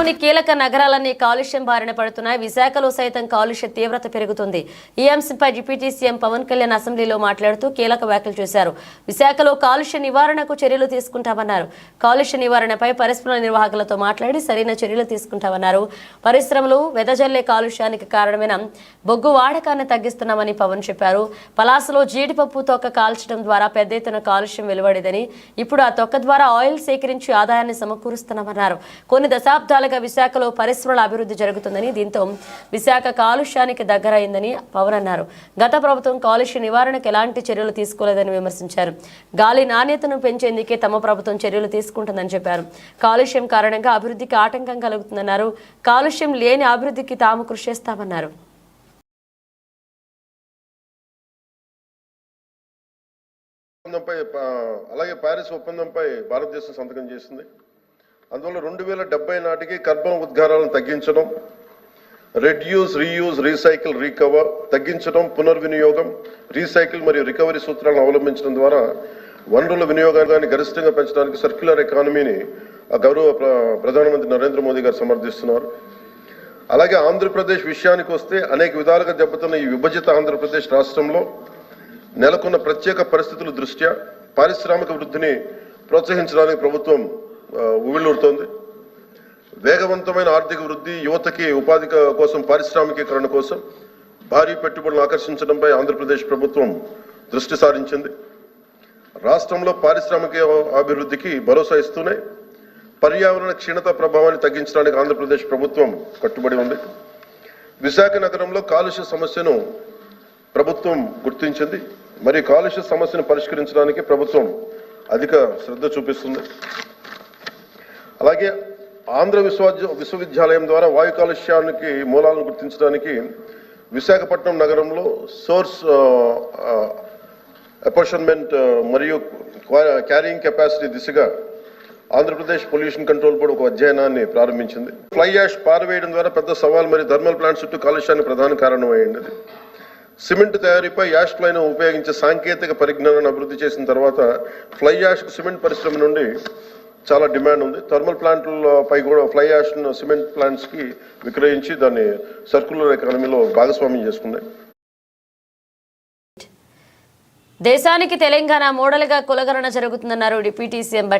రాష్ట్రంలోని కీలక నగరాలన్నీ కాలుష్యం బారిన పడుతున్నాయి. విశాఖలో సైతం కాలుష్య తీవ్రత పెరుగుతుంది. ఈ అంశంపై డిప్యూటీ సీఎం పవన్ కళ్యాణ్ అసెంబ్లీలో మాట్లాడుతూ కీలక వ్యాఖ్యలు చేశారు. విశాఖలో కాలుష్య నివారణకు చర్యలు తీసుకుంటామన్నారు. కాలుష్య నివారణపై పరిశ్రమల నిర్వాహకులతో మాట్లాడి సరైన చర్యలు తీసుకుంటామన్నారు. పరిశ్రమలు వెదజల్లే కాలుష్యానికి కారణమైన బొగ్గు వాడకాన్ని తగ్గిస్తున్నామని పవన్ చెప్పారు. పలాసలో జీడిపప్పు తొక్క కాల్చడం ద్వారా పెద్ద ఎత్తున కాలుష్యం వెలువడేదని ఇప్పుడు ఆ తొక్క ద్వారా ఆయిల్ సేకరించి ఆదాయాన్ని సమకూరుస్తున్నామన్నారు. కొన్ని దశాబ్దాల తాజాగా విశాఖలో పరిశ్రమల అభివృద్ధి జరుగుతుందని దీంతో విశాఖ కాలుష్యానికి దగ్గరైందని పవన్ అన్నారు. గత ప్రభుత్వం కాలుష్య నివారణకు ఎలాంటి చర్యలు తీసుకోలేదని విమర్శించారు. గాలి నాణ్యతను పెంచేందుకే తమ ప్రభుత్వం చర్యలు తీసుకుంటుందని చెప్పారు. కాలుష్యం కారణంగా అభివృద్ధికి ఆటంకం కలుగుతుందన్నారు. కాలుష్యం లేని అభివృద్ధికి తాము కృషి చేస్తామన్నారు. ఒప్పందంపై అలాగే ప్యారిస్ ఒప్పందంపై భారతదేశం సంతకం చేసింది. అందువల్ల రెండు వేల డెబ్బై నాటికి కర్బన ఉద్గారాలను తగ్గించడం రెడ్యూస్ రీయూజ్ రీసైకిల్ రీకవర్ తగ్గించడం పునర్వినియోగం రీసైకిల్ మరియు రికవరీ సూత్రాలను అవలంబించడం ద్వారా వనరుల వినియోగాన్ని గరిష్టంగా పెంచడానికి సర్క్యులర్ ఎకానమీని ఆ గౌరవ ప్ర- ప్రధానమంత్రి నరేంద్ర మోదీ గారు సమర్థిస్తున్నారు. అలాగే ఆంధ్రప్రదేశ్ విషయానికి వస్తే అనేక విధాలుగా దెబ్బతిన్న ఈ విభజిత ఆంధ్రప్రదేశ్ రాష్ట్రంలో నెలకొన్న ప్రత్యేక పరిస్థితుల దృష్ట్యా పారిశ్రామిక వృద్ధిని ప్రోత్సహించడానికి ప్రభుత్వం ఆ, వేగవంతమైన ఆర్థిక వృద్ధి యువతకి ఉపాధి కోసం పారిశ్రామికీకరణ కోసం భారీ పెట్టుబడులను ఆకర్షించడంపై ఆంధ్రప్రదేశ్ ప్రభుత్వం దృష్టి సారించింది. రాష్ట్రంలో పారిశ్రామిక అభివృద్ధికి భరోసా ఇస్తూనే పర్యావరణ క్షీణత ప్రభావాన్ని తగ్గించడానికి ఆంధ్రప్రదేశ్ ప్రభుత్వం కట్టుబడి ఉంది. విశాఖ నగరంలో కాలుష్య సమస్యను ప్రభుత్వం గుర్తించింది. మరి కాలుష్య సమస్యను పరిష్కరించడానికి ప్రభుత్వం అధిక శ్రద్ధ చూపిస్తుంది. అలాగే ఆంధ్ర విశ్వవిద్య విశ్వవిద్యాలయం ద్వారా వాయు కాలుష్యానికి మూలాలను గుర్తించడానికి విశాఖపట్నం నగరంలో సోర్స్ అపార్షన్మెంట్ మరియు క్యారింగ్ కెపాసిటీ దిశగా ఆంధ్రప్రదేశ్ పొల్యూషన్ కంట్రోల్ బోర్డు ఒక అధ్యయనాన్ని ప్రారంభించింది. ఫ్లై యాష్ పారవేయడం ద్వారా పెద్ద సవాల్ మరియు థర్మల్ ప్లాంట్ చుట్టూ కాలుష్యానికి ప్రధాన కారణమైంది సిమెంట్ తయారీపై యాష్ ఫ్లైను ఉపయోగించే సాంకేతిక పరిజ్ఞానాన్ని అభివృద్ధి చేసిన తర్వాత ఫ్లై యాష్ సిమెంట్ పరిశ్రమ నుండి చాలా డిమాండ్ ఉంది. థర్మల్ ప్లాంట్లపై కూడా ఫ్లై యాష్ సిమెంట్ ప్లాంట్స్కి విక్రయించి దాన్ని సర్క్యులర్ ఎకానమీలో భాగస్వామ్యం చేసుకుంది దేశానికి తెలంగాణ మోడల్గా కులగరణ జరుగుతుందన్నారు డిప్యూటీ సీఎం బట్టి